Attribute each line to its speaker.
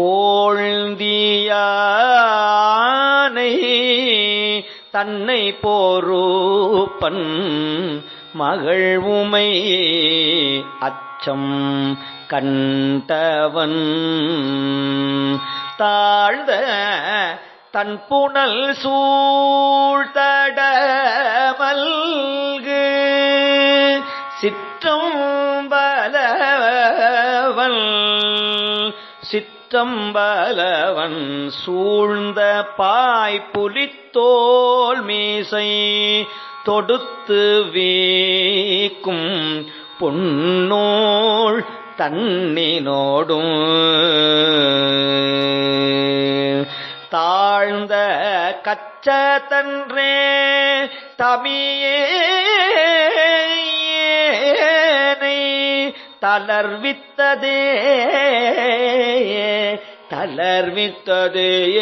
Speaker 1: போழ்ந்தியானை தன்னை போரூப்பன் மகள் உமை அச்சம் கண்டவன். தாழ்ந்த தன் புனல் சூழ்த்தடமல்கு சிற்றம்பலவன் சிற்றம்பலவன் சூழ்ந்த பாய் புலித்தோல் மீசை தொடுத்து வீக்கும் பொன்னோள் தன்னினோடும். தாழ்ந்த கச்ச தன்றே தமியே தளர்வித்ததே. தளர்வித்ததே.